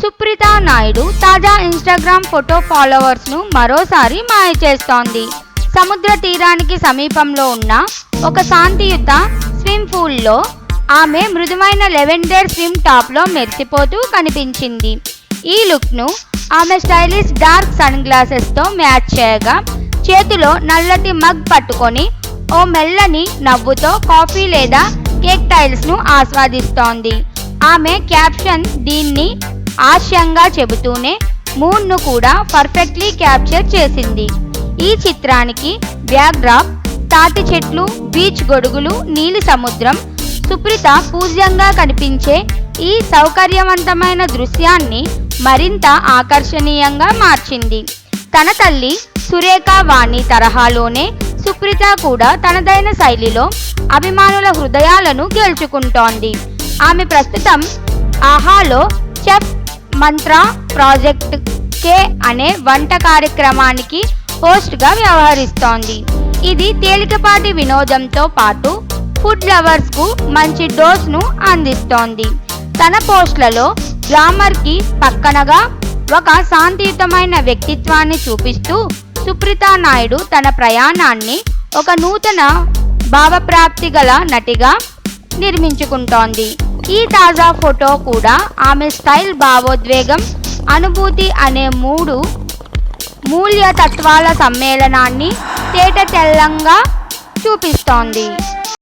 సుప్రీత నాయుడు తాజా Instagram photo ఫాలోవర్స్ను మరోసారి మాయ చేస్తోంది. సముద్ర తీరానికి సమీపంలో ఉన్న ఒక శాంతియుత స్విమ్ పూల్లో ఆమె మృదువైన లెవెండర్ స్విమ్ టాప్లో మెరిసిపోతూ కనిపించింది. ఈ లుక్ను ఆమె స్టైలిష్ డార్క్ సన్ గ్లాసెస్తో మ్యాచ్ చేయగా చేతిలో నల్లటి మగ్ పట్టుకొని ఓ మెల్లని నవ్వుతో కాఫీ లేదా కేక్ టైల్స్ను ఆస్వాదిస్తోంది. ఆమె క్యాప్షన్ దీన్ని హాస్యంగా చెబుతూనే మూన్ను కూడా పర్ఫెక్ట్లీ క్యాప్చర్ చేసింది. ఈ చిత్రానికి బ్యాక్డ్రాప్ తాటి చెట్లు బీచ్ గొడుగులు నీలి సముద్రం సుప్రిత పూజ్యంగా కనిపించే ఈ సౌకర్యవంతమైన దృశ్యాన్ని మరింత ఆకర్షణీయంగా మార్చింది. తన తల్లి సురేఖ వాణి తరహాలోనే సుప్రిత కూడా తనదైన శైలిలో అభిమానుల హృదయాలను గెలుచుకుంటోంది. ఆమె ప్రస్తుతం ఆహాలో మంత్ర ప్రాజెక్ట్ కే అనే వంట కార్యక్రమానికి హోస్ట్గా వ్యవహరిస్తోంది. ఇది తేలికపాటి వినోదంతో పాటు ఫుడ్ లవర్స్కు మంచి డోస్ను అందిస్తోంది. తన పోస్ట్లలో గ్లామర్కి పక్కనగా ఒక శాంతియుతమైన వ్యక్తిత్వాన్ని చూపిస్తూ సుప్రీత నాయుడు తన ప్రయాణాన్ని ఒక నూతన భావప్రాప్తి గల నటిగా నిర్మించుకుంటోంది. ఈ తాజా ఫోటో కూడా ఆమె స్టైల్ భావోద్వేగం అనుభూతి అనే మూడు మూల్య తత్వాల సమ్మేళనాన్ని తేట తెల్లంగా చూపిస్తోంది.